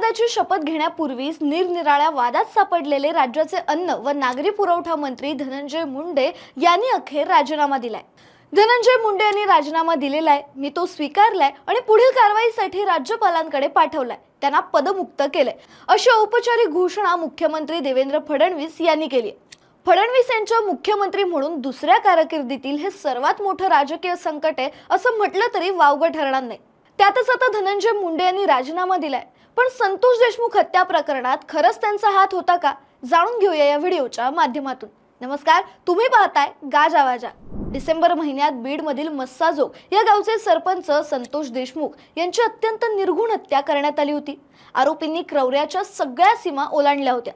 मंत्रिपदाची शपथ घेण्यापूर्वीच निरनिराळ्या वादात सापडलेले राज्याचे अन्न व नागरी पुरवठा मंत्री धनंजय मुंडे यांनी अखेर राजीनामा दिलाय. धनंजय मुंडे यांनी राजीनामा दिलेला आहे मी तो स्वीकारलाय आणि पुढील कारवाईसाठी राज्यपालांकडे पाठवलाय. त्यांना पदमुक्त केलंय. अशी औपचारिक घोषणा मुख्यमंत्री देवेंद्र फडणवीस यांनी केली फडणवीस यांच्या मुख्यमंत्री म्हणून दुसऱ्या कारकिर्दीतील हे सर्वात मोठं राजकीय संकट आहे असं म्हटलं तरी वावगं ठरणार नाही. त्यातच आता धनंजय मुंडे यांनी राजीनामा दिलाय. पण संतोष देशमुख हत्या प्रकरणात खरंच त्यांचा हात होता का? जाणून घेऊया या व्हिडिओच्या माध्यमातून. नमस्कार तुम्ही पाहताय गाजा वाजा डिसेंबर महिन्यात बीडमधील मस्साजोग या गावचे सरपंच संतोष देशमुख यांची अत्यंत निर्घुण हत्या करण्यात आली होती. आरोपींनी क्रौर्याच्या सगळ्या सीमा ओलांडल्या होत्या.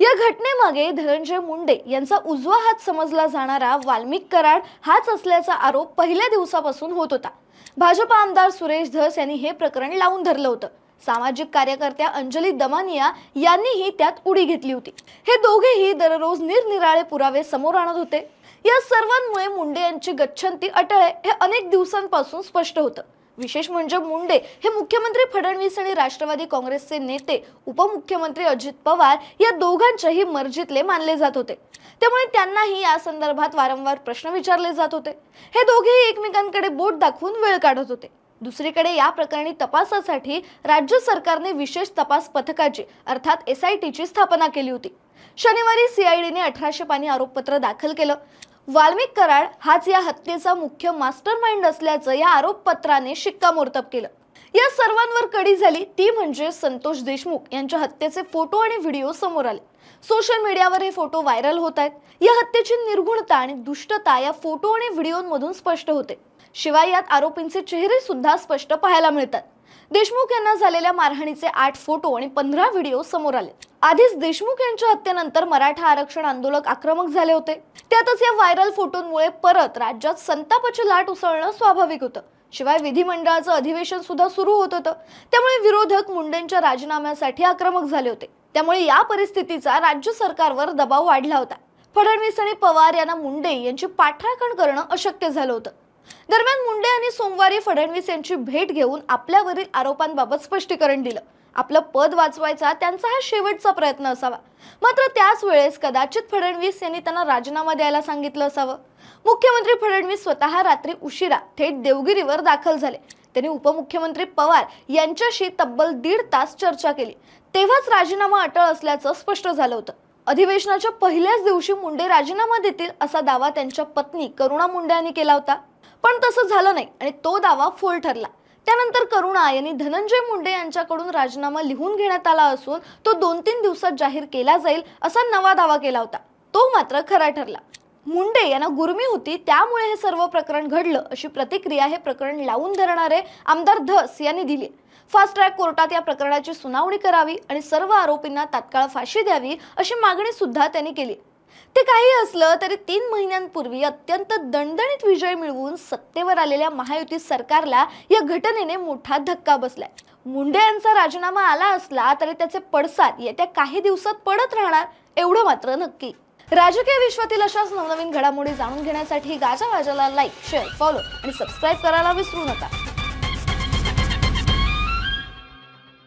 या घटनेमागे धनंजय मुंडे यांचा उजवा हात समजला जाणारा वाल्मिक कराड हाच असल्याचा आरोप पहिल्या दिवसापासून होत होता. भाजपा आमदार सुरेश धस यांनी हे प्रकरण लावून धरलं होतं. सामाजिक कार्यकर्त्या अंजली दमानिया यांनीही त्यात उडी घेतली होती. हे दोघेही दररोज निरनिराळे पुरावे समोर आणत होते. या सर्वांमुळे मुंडे यांची गच्छंती अटळ आहे हे अनेक दिवसांपासून स्पष्ट होतं. विशेष म्हणजे मुंडे हे मुख्यमंत्री फडणवीस आणि राष्ट्रवादी काँग्रेसचे नेते उपमुख्यमंत्री अजित पवार या दोघांच्याही मर्जीतले मानले जात होते. त्यामुळे त्यांनाही या संदर्भात वारंवार प्रश्न विचारले जात होते. हे दोघेही एकमेकांकडे बोट दाखवून वेळ काढत होते. दुसरीकडे या प्रकरणी तपासासाठी राज्य सरकारने विशेष तपास पथकाची अर्थात एस आय टीची स्थापना केली होती. शनिवारी सीआयडीने अठराशे पाणी आरोपपत्र दाखल केलं. वाल्मिक कराड हाच या हत्येचा मुख्य मास्टर माइंड असल्याचं या आरोपपत्राने शिक्कामोर्तब केलं. या सर्वांवर कडी झाली ती म्हणजे संतोष देशमुख यांच्या हत्येचे फोटो आणि व्हिडिओ समोर आले. सोशल मीडियावर हे फोटो व्हायरल होत आहेत. या हत्येची निर्गुणता आणि दुष्टता या फोटो आणि व्हिडिओमधून स्पष्ट होते. शिवाय यात आरोपींचे चेहरे सुद्धा स्पष्ट पाहायला मिळतात. देशमुख यांना झालेल्या मारहाणीचे आठ फोटो आणि पंधरा व्हिडिओ समोर आले. आधीच देशमुख यांच्या हत्येनंतर मराठा आरक्षण आंदोलक आक्रमक झाले होते. त्यातच या व्हायरल फोटोंमुळे परत राज्यात संतापाची लाट उसळणं स्वाभाविक होतं. शिवाय विधिमंडळाचं अधिवेशन सुद्धा सुरू होत होतं. त्यामुळे विरोधक मुंडेंच्या राजीनाम्यासाठी आक्रमक झाले होते. त्यामुळे या परिस्थितीचा राज्य सरकारवर दबाव वाढला होता. फडणवीस आणि पवार यांना मुंडे यांची पाठराखण करणं अशक्य झालं होतं. दरम्यान मुंडे यांनी सोमवारी फडणवीस यांची भेट घेऊन आपल्यावरील आरोपांबाबत स्पष्टीकरण दिलं. आपलं पद वाचवायचा त्यांचा हा शेवटचा प्रयत्न असावा. मात्र त्याच वेळेस कदाचित फडणवीस यांनी त्यांना राजीनामा द्यायला सांगितलं असावं. मुख्यमंत्री फडणवीस स्वतः रात्री उशिरा थेट देवगिरीवर दाखल झाले. त्यांनी उपमुख्यमंत्री पवार यांच्याशी तब्बल दीड तास चर्चा केली. तेव्हाच राजीनामा अटळ असल्याचं स्पष्ट झालं होतं. अधिवेशनाच्या पहिल्याच दिवशी मुंडे राजीनामा देतील असा दावा त्यांच्या पत्नी करुणा मुंडे यांनी केला होता. पण तसं झालं नाही आणि तो दावा फोल ठरला. त्यानंतर करुणा यांनी धनंजय मुंडे यांच्याकडून राजीनामा लिहून घेण्यात आला असून तो दोन तीन दिवसात जाहीर केला जाईल असा नवा दावा केला होता. तो मात्र खरा ठरला. मुंडे यांना गुरमी होती त्यामुळे हे सर्व प्रकरण घडलं अशी प्रतिक्रिया हे प्रकरण लावून धरणारे आमदार धस यांनी दिली. फास्ट ट्रॅक कोर्टात या प्रकरणाची सुनावणी करावी आणि सर्व आरोपींना तात्काळ फाशी द्यावी अशी मागणी सुद्धा त्यांनी केली. ते काही असलं तरी तीन महिन्यांपूर्वी अत्यंत दणदणीत विजय मिळवून सत्तेवर आलेल्या महायुती सरकारला या घटनेने मोठा धक्का बसलाय. मुंडे यांचा राजीनामा आला असला तरी त्याचे पडसाद येत्या काही दिवसात पडत राहणार एवढं मात्र नक्की. राजकीय विश्वातील अशाच नवनवीन घडामोडी जाणून घेण्यासाठी गाजा वाजाला लाईक शेअर फॉलो आणि सबस्क्राईब करायला विसरू नका.